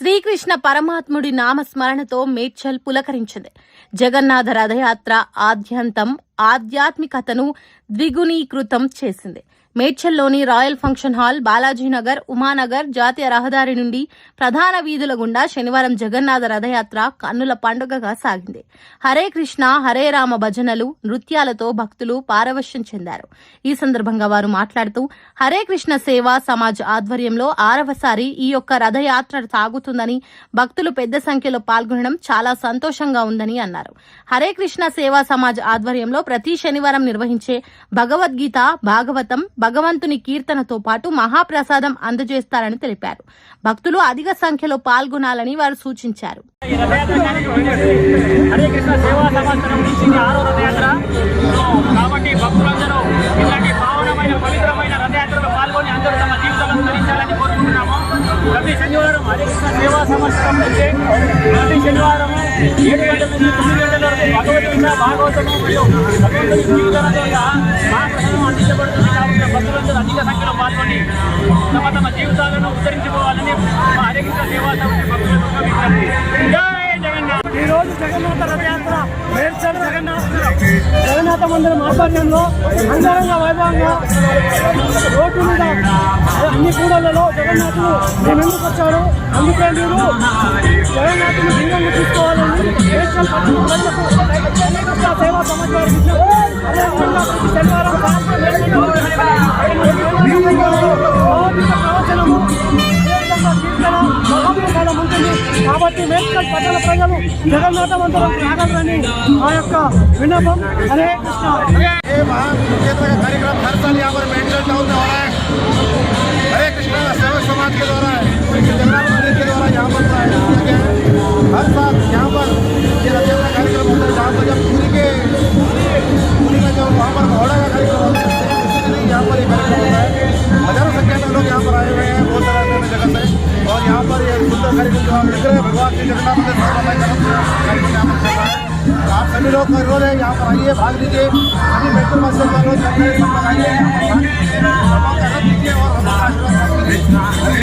శ్రీకృష్ణ పరమాత్ముడి నామస్మరణతో మేడ్చల్ పులకరించింది. జగన్నాథ రథయాత్ర ఆద్యంతం ఆధ్యాత్మికతను ద్విగుణీకృతం చేసింది. మేడ్చల్లోని royal function hall Balajinagar Umanagar జాతీయ రహదారి నుండి ప్రధాన వీధుల గుండా శనివారం జగన్నాథ రథయాత్ర కన్నుల పండుగగా సాగింది. హరే కృష్ణ హరే రామ భజనలు నృత్యాలతో భక్తులు పారవశ్యం చెందారు. ఈ సందర్భంగా వారు మాట్లాడుతూ హరే కృష్ణ సేవా సమాజ్ ఆధ్వర్యంలో ఆరవసారి ఈ యొక్క రథయాత్ర సాగుతుందని భక్తులు పెద్ద సంఖ్యలో పాల్గొనడం చాలా సంతోషంగా ఉందని అన్నారు. హరే కృష్ణ సేవా సమాజ్ ఆధ్వర్యంలో ప్రతి శనివారం నిర్వహించే భగవద్గీత భాగవతం భగవంతుని కీర్తనతో పాటు మహాప్రసాదం అందజేస్తారని తెలిపారు. భక్తులు అధిక సంఖ్యలో పాల్గొనాలని వారు సూచించారు. సంవత్సరం నుంచి ప్రతి శనివారం ఏడు గంటల నుంచి తొమ్మిది గంటల వరకు భగవద్గీత భాగవతము మరియు భగవంతుని మా మహాప్రసాదం అందించబడుతుంది కాబట్టి భక్తులందరూ అధిక సంఖ్యలో పాల్గొని తమ తమ జీవితాలను ఉద్ధరించుకోవాలని మా హరే దేవాలయం సేవా భక్తులకు విజ్ఞప్తి. జై ఈ రోజు జగన్నాథ రథయాత్ర మేడ్చల్ జగన్నాథ జగన్నాథ మందిరం ఆధ్వర్యంలో అంగరంగ అన్ని కూడలలో జగన్నాథులు మేము ఎందుకు వచ్చారు అందుకే మీరు జగన్నాథుని దీనంగా తీసుకోవాలని మేడ్చల్ పట్టణ ప్రజలకు శ్రీకృష్ణ సేవా సమాజ్ వారి విజ్ఞప్తి. అదేవిధంగా ప్రతి శనివారం సాయంత్రం భగవద్గీత ప్రవచనము అదేవిధంగా కీర్తన మహాప్రసాదం ఉంటుంది కాబట్టి మేడ్చల్ పట్టణ ప్రజలు జగన్నాథ మందిరం రాగలరని ఆ యొక్క విన్నపం హరే కృష్ణ ये महाक्षेत्र का कार्यक्रम हर साल यहाँ पर मेडिकल टाउन में हो रहा है द्वारा जगन्नाथ मंदिर के द्वारा यहाँ पर हर साल यहाँ पर ये रथ यात्रा कार्यक्रम होता है जहाँ पर जब पूरी के पूरी का जब वहाँ पर घोड़ा का कार्यक्रम होता है उसी दिन यहाँ पर ये कार्यक्रम होता है हज़ारों संख्या में लोग यहाँ पर आए हुए हैं बहुत सारे जगह से और यहाँ पर ये सुंदर कार्यक्रम जो आप देख रहे हैं भगवान श्री जगन्नाथ कार्यक्रम यहाँ पर चल रहा है आप सभी लोग कर रहे हैं यहाँ पर आइए भाग लीजिए सभी मेट्रो बस से लोग चल रहे हैं सब लोग आइए यहाँ पर भाग लीजिए, सबका आनंद लीजिए और हमारा आशीर्वाद